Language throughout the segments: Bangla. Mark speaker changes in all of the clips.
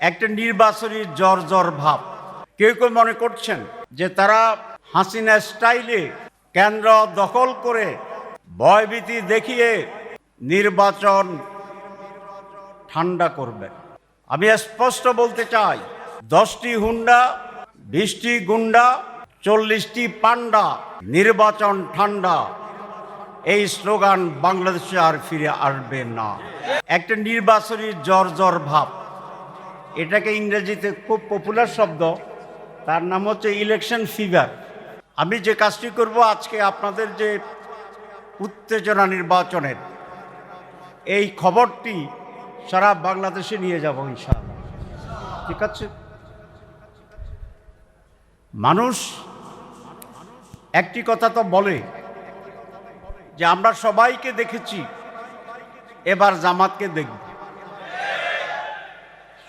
Speaker 1: একটা নির্বাচনী জ্বর জ্বর ভাব। কেউ কেউ মনে করছেন যে তারা হাসিনা স্টাইলে কেন্দ্র দখল করে ভয়ভীতি দেখিয়ে নির্বাচন ঠান্ডা করবে। আমি স্পষ্ট বলতে চাই, দশটি হুন্ডা, বিশটি গুন্ডা, চল্লিশটি পান্ডা, নির্বাচন ঠান্ডা। এই স্লোগান বাংলাদেশে আর ফিরে আসবে না। একটা নির্বাচনী জ্বর ভাব। এটাকে ইংরেজিতে খুব পপুলার শব্দ। তার নাম হচ্ছে ইলেকশন ফিভার আমি যে কাজটি করব আজকে আপনাদের যে উত্তেজনা নির্বাচনের, এই খবরটি সারা বাংলাদেশে নিয়ে যাব ইনশাআল্লাহ। ঠিক আছে? মানুষ একটি কথা তো বলে যে আমরা সবাইকে দেখেছি, এবার জামাতকে দেখব।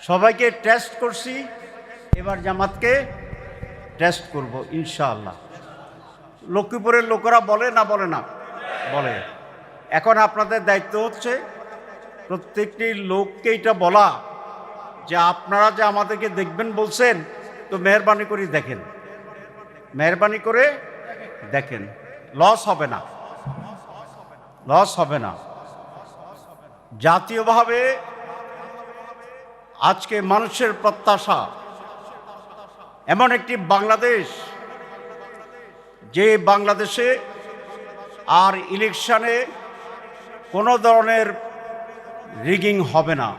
Speaker 1: সবাইকে টেস্ট করছি। এবার জামাতকে টেস্ট করব, ইনশাআল্লাহ। লক্ষ্মীপুরের লোকেরা বলে না বলে না? বলে। এখন আপনাদের দায়িত্ব হচ্ছে প্রত্যেকটি লোককে এটা বলা যে আপনারা যে আমাদেরকে দেখবেন বলছেন, তো মেহরবানি করে দেখেন। মেহরবানি করে দেখেন। লস হবে না। লস হবে না। জাতীয়ভাবে আজকে মানুষের প্রত্যাশা এমন একটি বাংলাদেশ যে বাংলাদেশে আর ইলেকশনে কোনো ধরনের রিগিং হবে না।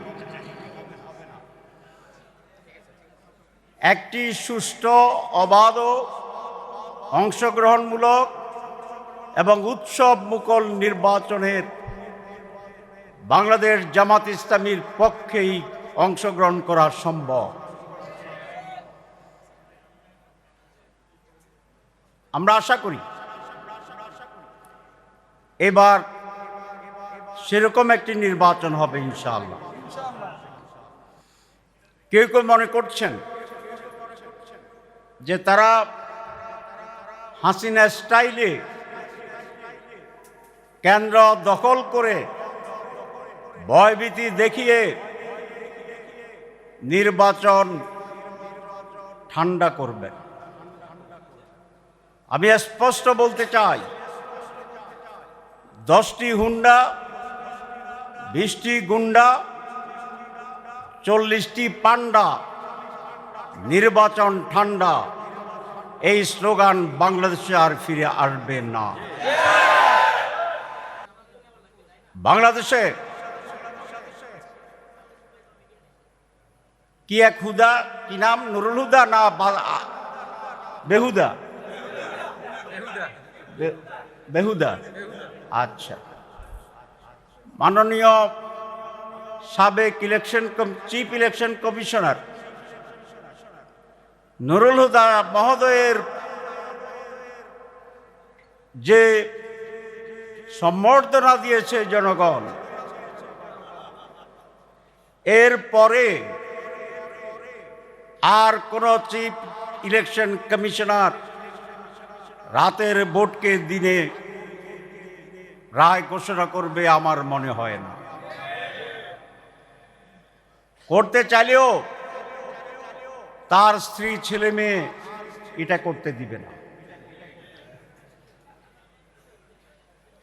Speaker 1: একটি সুষ্ঠু, অবাধ, অংশগ্রহণমূলক এবং উৎসব মুকল নির্বাচনের বাংলাদেশ জামাত ইসলামীর পক্ষেই অংশগ্রহণ করা সম্ভব। আমরা আশা করি, এবার সেরকম একটি নির্বাচন হবে ইনশাআল্লাহ। কেউ কেউ মনে করছেন যে তারা হাসিনা স্টাইলে কেন্দ্র দখল করে ভয়ভীতি দেখিয়ে নির্বাচন ঠান্ডা করবে। আমি স্পষ্ট বলতে চাই, দশটি হুন্ডা, বিশটি গুন্ডা, চল্লিশটি পান্ডা, নির্বাচন ঠান্ডা। এই স্লোগান বাংলাদেশে আর ফিরে আসবে না। বাংলাদেশে কি এক হুদা? কি নাম? নুরুল হুদা না বেহুদা? বেহুদা। আচ্ছা। মাননীয় সাবেক election chief election commissioner Nurul Huda মহোদয়ের যে সম্বর্ধনা দিয়েছে জনগণ এর পরে আর কোন চিফ ইলেকশন কমিশনার রাতের ভোটকে দিনে রায় ঘোষণা করবে আমার মনে হয় না। করতে চাইলেও তার স্ত্রী ছেলে মেয়ে এটা করতে দিবে না।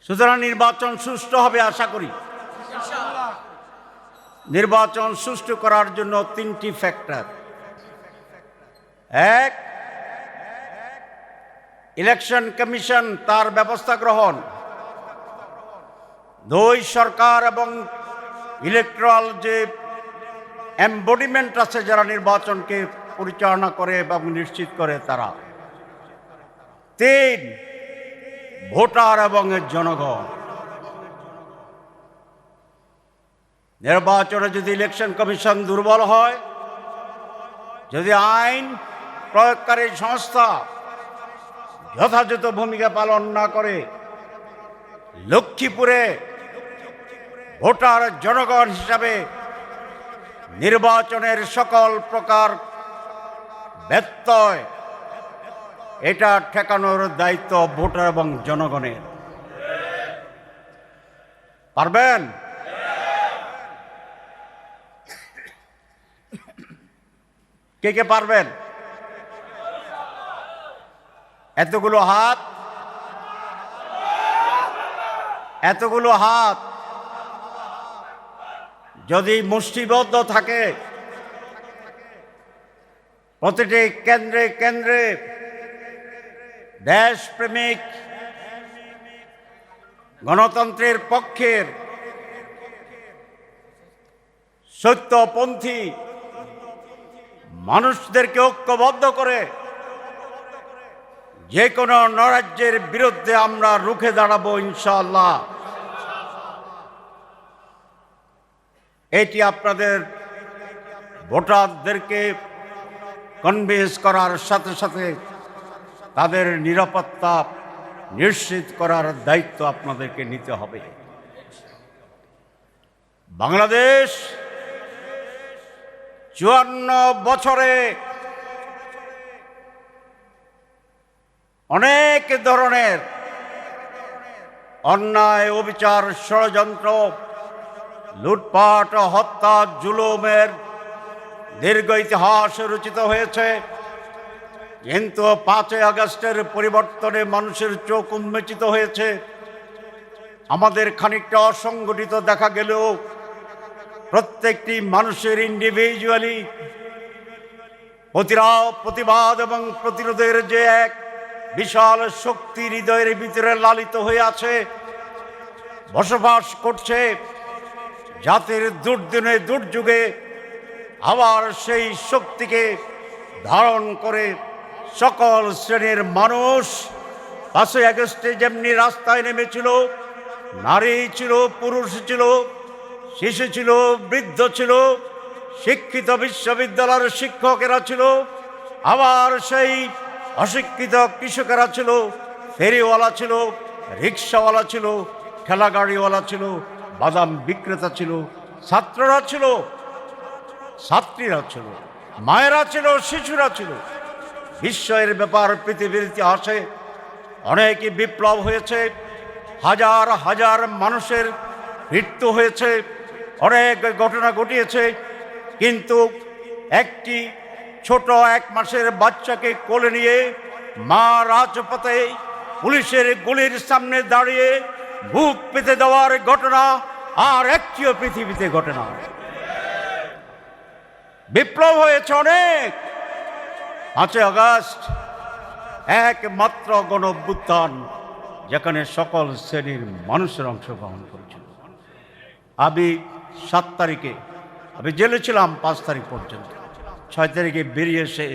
Speaker 1: সুতরাং নির্বাচন সুষ্ঠু হবে আশা করি। নির্বাচন সুষ্ঠু করার জন্য তিনটি ফ্যাক্টর। এক ইলেকশন কমিশন তার ব্যবস্থা গ্রহণ। দুই, সরকার এবং ইলেকট্রাল যে এম্বডিমেন্ট আছে যারা নির্বাচনকে পরিচালনা করে এবং নিশ্চিত করে তারা। তিন, ভোটার এবং এর জনগণ। নির্বাচনে যদি ইলেকশন কমিশন দুর্বল হয়, যদি আইন প্রয়োগকারী সংস্থা যথাযথ ভূমিকা পালন না করে লক্ষ্মীপুরে ভোটার জনগণ হিসাবে নির্বাচনের সকল প্রকার ব্যত্যয় এটা ঠেকানোর দায়িত্ব ভোটার এবং জনগণের। পারবেন? কে কে পারবেন? এতগুলো হাত। এতগুলো হাত। যদি মুষ্টিবদ্ধ থাকে, প্রতিটি কেন্দ্রে কেন্দ্রে দেশপ্রেমিক, গণতন্ত্রের পক্ষের সত্যপন্থী মানুষদেরকে ঐক্যবদ্ধ করে যে কোনো নরাজ্যের বিরুদ্ধে আমরা রুখে দাঁড়াবো ইনশাল্লাহ এটি আপনাদের ভোটারদেরকে কনভিন্স করার সাথে সাথে তাদের নিরাপত্তা নিশ্চিত করার দায়িত্ব আপনাদেরকে নিতে হবে। বাংলাদেশ চুয়ান্ন বছরে অনেক ধরনের অন্যায়, অবিচার, ষড়যন্ত্র, লুটপাট, হত্যা, জুলুমের দীর্ঘ ইতিহাস রচিত হয়েছে। কিন্তু পাঁচই আগস্টের পরিবর্তনে মানুষের চোখ উন্মোচিত হয়েছে। আমাদের খানিকটা অসংগঠিত দেখা গেলেও প্রত্যেকটি মানুষের ইন্ডিভিজুয়ালি প্রতিরা প্রতিবাদ এবং প্রতিরোধের যে এক বিশাল শক্তি হৃদয়ের ভিতরে লালিত হয়ে আছে। বসবাস করছে জাতির দুর্দিনে, দুর্যোগে। আবার সেই শক্তিকে ধারণ করে সকল শ্রেণির মানুষ পাঁচই আগস্টে যেমনি রাস্তায় নেমেছিল, নারী ছিল, পুরুষ ছিল, শিশু ছিল, বৃদ্ধ ছিল, শিক্ষিত বিশ্ববিদ্যালয়ের শিক্ষকেরা ছিল, আবার সেই অশিক্ষিত কৃষকেরা ছিল, ফেরিওয়ালা ছিল, রিক্সাওয়ালা ছিল, ঠেলাগাড়িওয়ালা ছিল, বাদাম বিক্রেতা ছিল, ছাত্ররা ছিল, ছাত্রীরা ছিল, মায়েরা ছিল, শিশুরা ছিল। বিস্ময়ের ব্যাপার পৃথিবীর ইতিহাসে অনেকই বিপ্লব হয়েছে, হাজার হাজার মানুষের মৃত্যু হয়েছে, অনেক ঘটনা ঘটিয়েছে, কিন্তু একটি ছোট এক মাসের বাচ্চাকে কোলে নিয়ে মা রাজপথে পুলিশের গুলির সামনে দাঁড়িয়ে বুক পেতে দেওয়ার ঘটনা আর একটিও পৃথিবীতে ঘটনা বিপ্লব হয়েছে অনেক। পাঁচই আগস্ট একমাত্র গণ যেখানে সকল শ্রেণির মানুষের অংশগ্রহণ করেছিল। আমি সাত তারিখে, আমি জেলে ছিলাম পাঁচ তারিখ পর্যন্ত। ছয় তারিখে বেরিয়ে এসে